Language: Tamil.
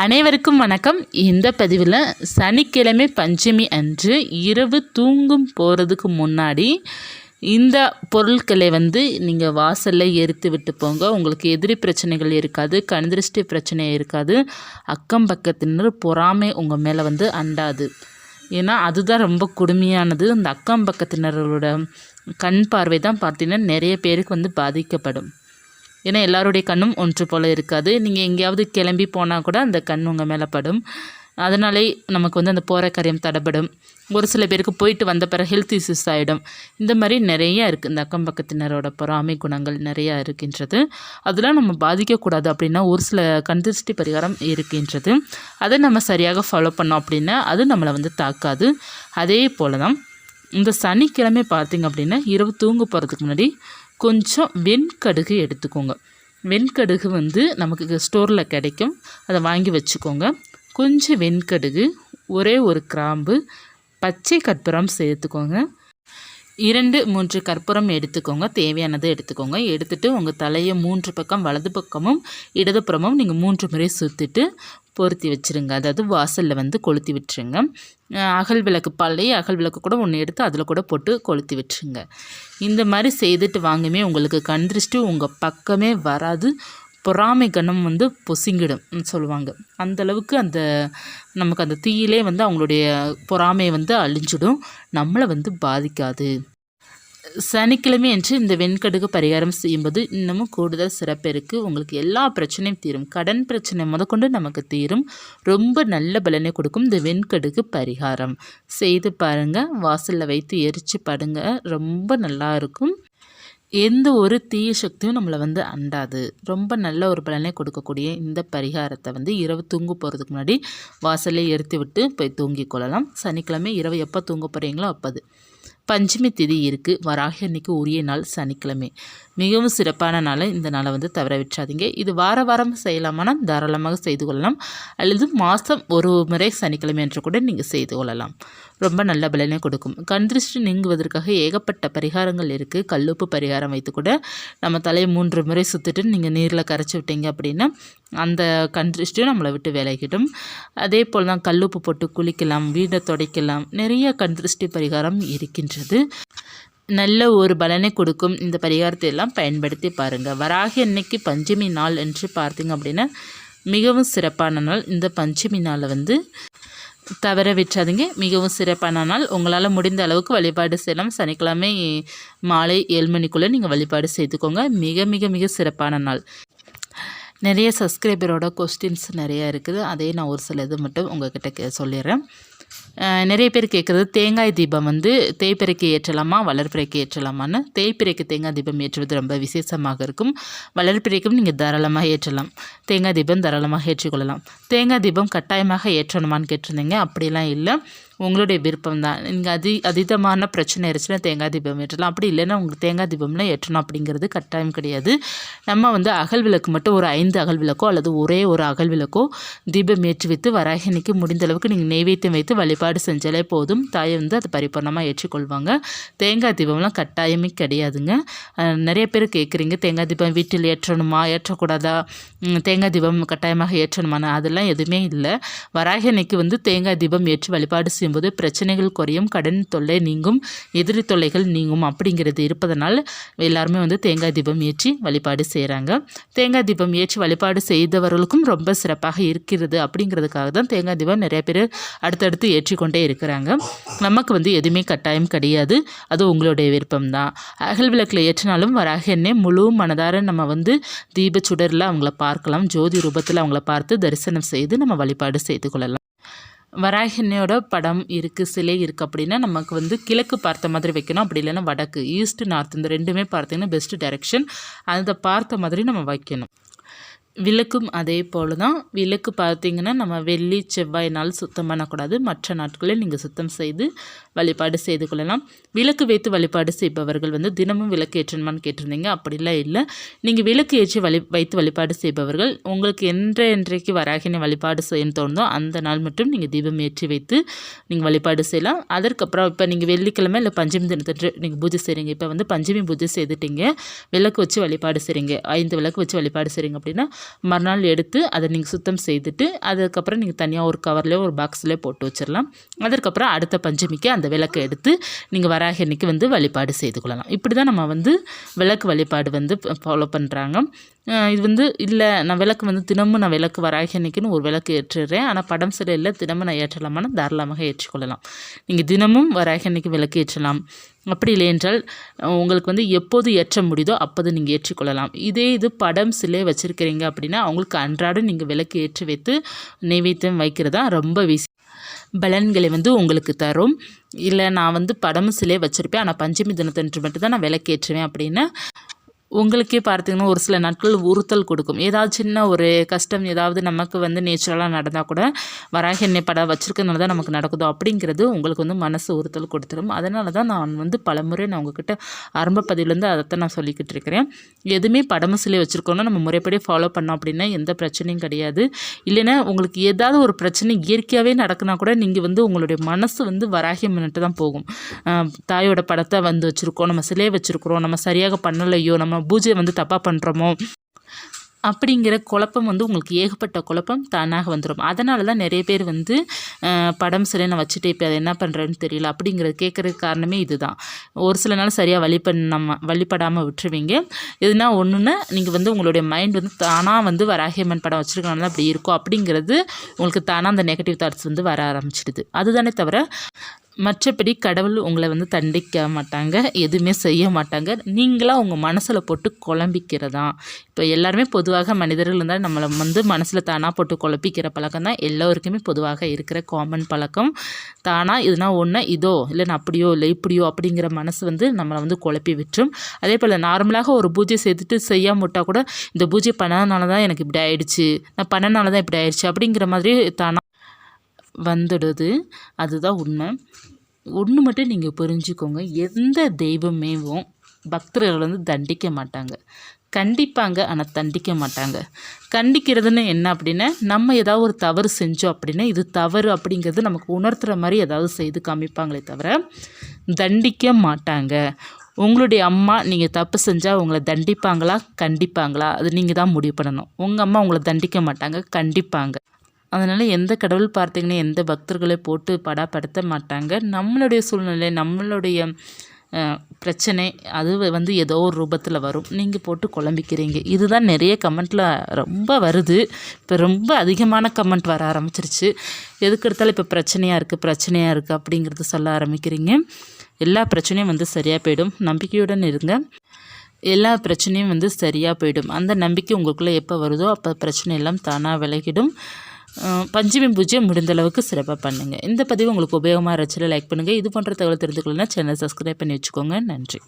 அனைவருக்கும் வணக்கம். இந்த பதிவில் சனிக்கிழமை பஞ்சமி அன்று இரவு தூங்கும் போகிறதுக்கு முன்னாடி இந்த பொருட்களை வந்து நீங்கள் வாசலில் எரித்து விட்டு போங்க. உங்களுக்கு எதிரி பிரச்சனைகள் இருக்காது கண்திருஷ்டி பிரச்சனை இருக்காது. அக்கம் பக்கத்தினர் பொறாமை உங்கள் மேலே வந்து அண்டாது. ஏன்னா அதுதான் ரொம்ப கொடுமையானது. இந்த அக்கம் பக்கத்தினரோட கண் பார்வை தான் பார்த்தீங்கன்னா நிறைய பேருக்கு வந்து பாதிக்கப்படும். ஏன்னா எல்லாருடைய கண்ணும் ஒன்று போல் இருக்காது. நீங்கள் எங்கேயாவது கிளம்பி போனால் கூட அந்த கண் உங்கள் மேலே படும். அதனாலே நமக்கு வந்து அந்த போகிற காரியம் தடைப்படும் ஒரு சில பேருக்கு போயிட்டு வந்த பிறகு ஹெல்த் இஷ்யூஸ் ஆகிடும் இந்த மாதிரி நிறையா இருக்குது இந்த அக்கம் பக்கத்தினரோட பொறாமை குணங்கள் நிறையா இருக்கின்றது. அதெல்லாம் நம்ம பாதிக்கக்கூடாது அப்படின்னா ஒரு சில கந்திருஷ்டி பரிகாரம் இருக்கின்றது. அதை நம்ம சரியாக ஃபாலோ பண்ணோம் அப்படின்னா அது நம்மளை வந்து தாக்காது. அதே போல் தான் இந்த சனிக்கிழமை பார்த்திங்க அப்படின்னா இரவு தூங்க போகிறதுக்கு முன்னாடி கொஞ்சம் வெண்கடுகு எடுத்துக்கோங்க. வெண்கடுகு வந்து நமக்கு ஸ்டோரில் கிடைக்கும். அதை வாங்கி வச்சுக்கோங்க. கொஞ்சம் வெண்கடுகு ஒரே ஒரு கிராம்பு பச்சை கற்பூரம் சேர்த்துக்கோங்க. இரண்டு மூன்று கற்பூரம் எடுத்துக்கோங்க. தேவையானதை எடுத்துக்கோங்க. எடுத்துகிட்டு உங்கள் தலையை மூன்று பக்கம் வலது பக்கமும் இடதுபுறமும் நீங்கள் மூன்று முறை சுற்றிட்டு பொருத்தி வச்சுருங்க. அதாவது வாசலில் வந்து கொளுத்தி விட்டுருங்க. அகல் விளக்கு பழைய அகல் விளக்கு கூட ஒன்று எடுத்து அதில் கூட போட்டு கொளுத்தி விட்டுருங்க. இந்த மாதிரி செய்துட்டு வாங்குமே உங்களுக்கு கண் திருஷ்டி உங்கள் பக்கமே வராது. பொறாமை கணம் வந்து பொசிங்கிடும் சொல்லுவாங்க. அந்தளவுக்கு அந்த நமக்கு அந்த தீயிலே வந்து அவங்களுடைய பொறாமை வந்து அழிஞ்சிடும். நம்மளை வந்து பாதிக்காது. சனிக்கிழமை என்று இந்த வெண்கடுகு பரிகாரம் செய்யும்போது இன்னமும் கூடுதல் சிறப்பு இருக்குது உங்களுக்கு எல்லா பிரச்சனையும் தீரும். கடன் பிரச்சனை முதற்கொண்டு நமக்கு தீரும். ரொம்ப நல்ல பலனை கொடுக்கும் இந்த வெண்கடுகு பரிகாரம். செய்து பாருங்கள் வாசலில் வைத்து எரித்து படுங்க. ரொம்ப நல்லா இருக்கும். எந்த ஒரு தீய சக்தியும் நம்மளை வந்து அண்டாது. ரொம்ப நல்ல ஒரு பலனை கொடுக்கக்கூடிய இந்த பரிகாரத்தை வந்து இரவு தூங்க போகிறதுக்கு முன்னாடி வாசலே எரித்து விட்டு போய் தூங்கிக் கொள்ளலாம். சனிக்கிழமை இரவு எப்போ தூங்க போகிறீங்களோ அப்போது. பஞ்சமி திதி இருக்குது வராகி அன்னைக்கு உரிய நாள் சனிக்கிழமை. மிகவும் சிறப்பான நாளை இந்த நாளை வந்து தவற விட்டுறாதீங்க. இது வார வாரம் செய்யலாமானால் தாராளமாக செய்து கொள்ளலாம். அல்லது மாதம் ஒரு முறை சனிக்கிழமை என்று கூட நீங்கள் செய்து கொள்ளலாம். ரொம்ப நல்ல பலனை கொடுக்கும். கண் திருஷ்டி நீங்குவதற்காக ஏகப்பட்ட பரிகாரங்கள் இருக்குது கல்லுப்பு பரிகாரம் வைத்து கூட நம்ம தலையை மூன்று முறை சுற்றிட்டு நீங்கள் நீரில் கரைச்சி விட்டீங்க அப்படின்னா அந்த கண் திருஷ்டியும் நம்மளை விட்டு விலகிடும். அதே போல் தான் கல்லுப்பு போட்டு குளிக்கலாம் வீடை துடைக்கலாம். நிறைய கண் திருஷ்டி பரிகாரம் இருக்கின்றது. நல்ல ஒரு பலனை கொடுக்கும். இந்த பரிகாரத்தை எல்லாம் பயன்படுத்தி பாருங்கள் வராகி அன்னைக்கு பஞ்சமி நாள் என்று பார்த்தீங்க அப்படின்னா மிகவும் சிறப்பான நாள். இந்த பஞ்சமி நாளை வந்து தவற விட்டுறாதீங்க. மிகவும் சிறப்பான நாள். உங்களால் முடிந்த அளவுக்கு வழிபாடு செய்யலாம். சனிக்கிழமை மாலை ஏழு மணிக்குள்ளே நீங்கள் வழிபாடு செய்துக்கோங்க. மிக மிக மிக சிறப்பான நாள். நிறைய சப்ஸ்கிரைபரோட கொஸ்டின்ஸ் நிறையா இருக்குது. அதே நான் ஒரு சில இது மட்டும் உங்கள்கிட்ட சொல்லிடுறேன். நிறைய பேர் கேட்குறது தேங்காய் தீபம் வந்து தேய்பிறைக்கு ஏற்றலாமா வளர்ப்பிறைக்கு ஏற்றலாமான்னு? தேய்பிறைக்கு தேங்காய் தீபம் ஏற்றுவது ரொம்ப விசேஷமாக இருக்கும். வளர்ப்பிறைக்கும் நீங்கள் தாராளமாக ஏற்றலாம். தேங்காய் தீபம் தாராளமாக ஏற்றிக்கொள்ளலாம் தேங்காய் தீபம் கட்டாயமாக ஏற்றணுமான்னு கேட்டிருந்தீங்க. அப்படிலாம் இல்லை. உங்களுடைய விருப்பம் தான் நீங்கள் அதி அதீதமான பிரச்சனை இருந்துச்சுன்னா தேங்காய் தீபம் ஏற்றலாம். அப்படி இல்லைன்னா உங்களுக்கு தேங்காய் தீபம்லாம் ஏற்றணும் அப்படிங்கிறது கட்டாயம் கிடையாது. நம்ம வந்து அகல் விளக்கு மட்டும் ஒரு ஐந்து அகல் விளக்கோ அல்லது ஒரே ஒரு அகல் விளக்கோ தீபம் ஏற்றி வைத்து வராகினிக்கு முடிந்த அளவுக்கு நீங்கள் நெய்வேத்தியம் வைத்து வழிபாடு செஞ்சாலே போதும். தாயை வந்து அதை பரிபூர்ணமாக ஏற்றுக்கொள்வாங்க. தேங்காய் தீபம்லாம் கட்டாயமே கிடையாதுங்க. நிறைய பேர் கேட்குறீங்க தேங்காய் தீபம் வீட்டில் ஏற்றணுமா? ஏற்றக்கூடாதா? தேங்காய் தீபம் கட்டாயமாக ஏற்றணுமான்னு. அதெல்லாம் எதுவுமே இல்லை. வராகினிக்கு வந்து தேங்காய் தீபம் ஏற்றி வழிபாடு செய்யும்போது பிரச்சனைகள் குறையும் கடன் தொல்லை நீங்கும் எதிரி தொல்லைகள் நீங்கும் அப்படிங்கிறது இருப்பதனால் எல்லாருமே வந்து தேங்காய் தீபம் ஏற்றி வழிபாடு செய்கிறாங்க தேங்காய் தீபம் ஏற்றி வழிபாடு செய்தவர்களுக்கும் ரொம்ப சிறப்பாக இருக்கிறது அப்படிங்கிறதுக்காக தான் தேங்காய் தீபம் நிறைய பேர் அடுத்தடுத்து ஏற்றிக்கொண்டே இருக்கிறாங்க. நமக்கு வந்து எதுவுமே கட்டாயம் கிடையாது. அது உங்களுடைய விருப்பம் தான். அகல் விளக்கில் ஏற்றினாலும் வராக எண்ணெய் முழு மனதார நம்ம வந்து தீப சுடரில் அவங்கள பார்க்கலாம். ஜோதி ரூபத்தில் அவங்கள பார்த்து தரிசனம் செய்து நம்ம வழிபாடு செய்து கொள்ளலாம். வராகினியோட படம் இருக்குது சிலை இருக்குது அப்படின்னா நமக்கு வந்து கிழக்கு பார்த்த மாதிரி வைக்கணும். அப்படி இல்லைன்னா வடக்கு. ஈஸ்ட் நார்த் இந்த ரெண்டுமே பார்த்தீங்கன்னா பெஸ்ட் டைரெக்ஷன் அதை பார்த்த மாதிரி நம்ம வைக்கணும். விளக்கும் அதே போல் தான் விளக்கு பார்த்திங்கன்னா நம்ம வெள்ளி செவ்வாய் நாள் சுத்தம் பண்ணக்கூடாது. மற்ற நாட்களில் நீங்கள் சுத்தம் செய்து வழிபாடு செய்து கொள்ளலாம். விளக்கு வைத்து வழிபாடு செய்பவர்கள் வந்து தினமும் விளக்கு ஏற்றணுமான்னு கேட்டிருந்தீங்க. அப்படிலாம் இல்லை. நீங்கள் விளக்கு ஏற்றி வழி வைத்து வழிபாடு செய்பவர்கள் உங்களுக்கு என்ற என்றைக்கு வராகினை வழிபாடு செய்யணும் தோணுதோ அந்த நாள் மட்டும் நீங்கள் தீபம் ஏற்றி வைத்து நீங்கள் வழிபாடு செய்யலாம். அதற்கப்புறம் இப்போ நீங்கள் வெள்ளிக்கிழமை இல்லை பஞ்சமி தினத்தன்று நீங்கள் பூஜை செய்கிறீங்க இப்போ வந்து பஞ்சமி பூஜை செய்துட்டீங்க. விளக்கு வச்சு வழிபாடு செய்கிறீங்க ஐந்து விளக்கு வச்சு வழிபாடு செய்கிறீங்க அப்படின்னா மறுநாள் எடுத்து அதை நீங்கள் சுத்தம் செய்துட்டு அதுக்கப்புறம் நீங்கள் தனியாக ஒரு கவர்லேயோ ஒரு பாக்ஸ்லேயோ போட்டு வச்சிடலாம் அதற்கப்புறம் அடுத்த பஞ்சமிக்கு அந்த விளக்கை எடுத்து நீங்கள் வராக அன்னைக்கு வந்து வழிபாடு செய்து கொள்ளலாம். இப்படி தான் நம்ம வந்து விளக்கு வழிபாடு வந்து ஃபாலோ பண்ணுறாங்க இது வந்து இல்லை நான் விளக்கு வந்து தினமும் நான் விளக்கு வராகி அன்னைக்குன்னு ஒரு விளக்கு ஏற்றுறேன் ஆனால் படம் சிலையில் தினமும் நான் ஏற்றலாமான்னு தாராளமாக ஏற்றிக்கொள்ளலாம். நீங்கள் தினமும் வராகி அன்னைக்கு விளக்கு ஏற்றலாம். அப்படி இல்லை என்றால் உங்களுக்கு வந்து எப்போது ஏற்ற முடியுதோ அப்போது நீங்கள் ஏற்றிக்கொள்ளலாம். இதே இது படம் சிலை வச்சுருக்கிறீங்க அப்படின்னா அவங்களுக்கு அன்றாடம் நீங்கள் விளக்கு ஏற்றி வைத்து நெய்வேத்தியம் வைக்கிறதா ரொம்ப விசி பலன்களை வந்து உங்களுக்கு தரும். இல்லை நான் வந்து படமும் சிலை வச்சுருப்பேன். ஆனால் பஞ்சமி தினத்தன்று மட்டும் தான் நான் விளக்கேற்றுவேன் அப்படின்னு உங்களுக்கே பார்த்தீங்கன்னா ஒரு சில நாட்கள் உறுத்தல் கொடுக்கும். ஏதாவது சின்ன ஒரு கஷ்டம் ஏதாவது நமக்கு வந்து நேச்சுரலாக நடந்தால் கூட வராக எண்ணெய் படம் வச்சுருக்கனால தான் நமக்கு நடக்குதோ அப்படிங்கிறது உங்களுக்கு வந்து மனசு உறுத்தல் கொடுத்துரும். அதனால தான் நான் வந்து பலமுறை நான் உங்ககிட்ட ஆரம்ப பதிவிலேருந்து அதைத்தான் நான் சொல்லிக்கிட்டு இருக்கிறேன். எதுவுமே படமும் சிலை வச்சுருக்கோன்னா நம்ம முறைப்படி ஃபாலோ பண்ணோம் அப்படின்னா எந்த பிரச்சனையும் கிடையாது. இல்லைன்னா உங்களுக்கு ஏதாவது ஒரு பிரச்சனை இயற்கையாகவே நடக்குனா கூட நீங்கள் வந்து உங்களுடைய மனசு வந்து வராகி மின்ட்டு தான் போகும் தாயோட படத்தை வந்து வச்சுருக்கோம் நம்ம சிலையை வச்சுருக்குறோம் நம்ம சரியாக பண்ணலையோ நம்ம பூஜை வந்து தப்பாக பண்ணுறோமோ அப்படிங்கிற குழப்பம் வந்து உங்களுக்கு ஏகப்பட்ட குழப்பம் தானாக வந்துடும் அதனால தான் நிறைய பேர் வந்து படம் சிலை நான் வச்சுட்டு இப்போ அதை என்ன பண்ணுறேன்னு தெரியல அப்படிங்கிறது கேட்குறதுக்கு காரணமே இதுதான். ஒரு சில நாள் சரியாக வழி பண்ணாமல் வழிபடாமல் விட்டுருவீங்க. எதுனா ஒன்றுன்னா நீங்கள் வந்து உங்களுடைய மைண்ட் வந்து தானாக வந்து வராகியம்மன் படம் வச்சுருக்கனால அப்படி இருக்கும். அப்படிங்கிறது உங்களுக்கு தானாக அந்த நெகட்டிவ் தாட்ஸ் வந்து வர ஆரம்பிச்சிடுது. அதுதானே தவிர மற்றபடி கடவுள் உங்களை வந்து தண்டிக்க மாட்டாங்க எதுவுமே செய்ய மாட்டாங்க. நீங்களாக உங்கள் மனசில் போட்டு குழம்பிக்கிறதா? இப்போ எல்லாருமே பொதுவாக மனிதர்கள் இருந்தால் நம்மளை வந்து மனசில் தானாக போட்டு குழப்பிக்கிற பழக்கம் தான் எல்லோருக்குமே பொதுவாக இருக்கிற காமன் பழக்கம். தானாக இதுனா ஒன்று இதோ இல்லை நான் அப்படியோ இல்லை இப்படியோ அப்படிங்கிற மனசு வந்து நம்மளை வந்து குழப்பி விட்டுரும். அதே போல் நார்மலாக ஒரு பூஜை செய்துட்டு செய்யாமல் விட்டால் கூட இந்த பூஜை பண்ணனால தான் எனக்கு இப்படி ஆயிடுச்சு நான் பண்ணனால தான் இப்படி ஆயிடுச்சு அப்படிங்கிற மாதிரி தானாக வந்துடுது. அதுதான் உண்மை. ஒன்று மட்டும் நீங்கள் புரிஞ்சுக்கோங்க. எந்த தெய்வமேவும் பக்தர்கள் வந்து தண்டிக்க மாட்டாங்க. கண்டிப்பாங்க ஆனால் தண்டிக்க மாட்டாங்க. கண்டிக்கிறதுன்னு என்ன அப்படின்னா நம்ம ஏதாவது ஒரு தவறு செஞ்சோம் அப்படின்னா இது தவறு அப்படிங்கிறது நமக்கு உணர்த்துகிற மாதிரி ஏதாவது செய்து காமிப்பாங்களே தவிர தண்டிக்க மாட்டாங்க. உங்களுடைய அம்மா நீங்கள் தப்பு செஞ்சால் உங்களை தண்டிப்பாங்களா? கண்டிப்பாங்களா? அது நீங்கள் தான் முடிவு பண்ணணும். உங்கள் அம்மா உங்களை தண்டிக்க மாட்டாங்க. கண்டிப்பாங்க. அதனால் எந்த கடவுள் பார்த்தீங்கன்னா எந்த பக்தர்களை போட்டு படாப்படுத்த மாட்டாங்க. நம்மளுடைய சூழ்நிலை நம்மளுடைய பிரச்சனை அது வந்து ஏதோ ஒரு ரூபத்தில் வரும். நீங்கள் போட்டு குழம்பிக்கிறீங்க. இதுதான் நிறைய கமெண்ட்டில் ரொம்ப வருது. இப்போ ரொம்ப அதிகமான கமெண்ட் வர ஆரம்பிச்சிருச்சு. எதுக்கு எடுத்தாலும் இப்போ பிரச்சனையாக இருக்குது பிரச்சனையாக இருக்குது அப்படிங்கிறது சொல்ல ஆரம்பிக்கிறீங்க. எல்லா பிரச்சனையும் வந்து சரியாக போயிடும். நம்பிக்கையுடன் இருங்க. எல்லா பிரச்சனையும் வந்து சரியாக போயிடும். அந்த நம்பிக்கை உங்களுக்குள்ளே எப்போ வருதோ அப்போ பிரச்சனை எல்லாம் தானாக விலகிடும். பஞ்சமி பூஜை முடிந்த அளவுக்கு சிறப்பாக பண்ணுங்கள் இந்த பதிவு உங்களுக்கு உபயோகமாக இருந்துச்சுல லைக் பண்ணுங்கள் இது போன்ற தகவல் தெரிஞ்சுக்கலன்னா சேனல் சப்ஸ்கிரைப் பண்ணி வச்சுக்கோங்க. நன்றி.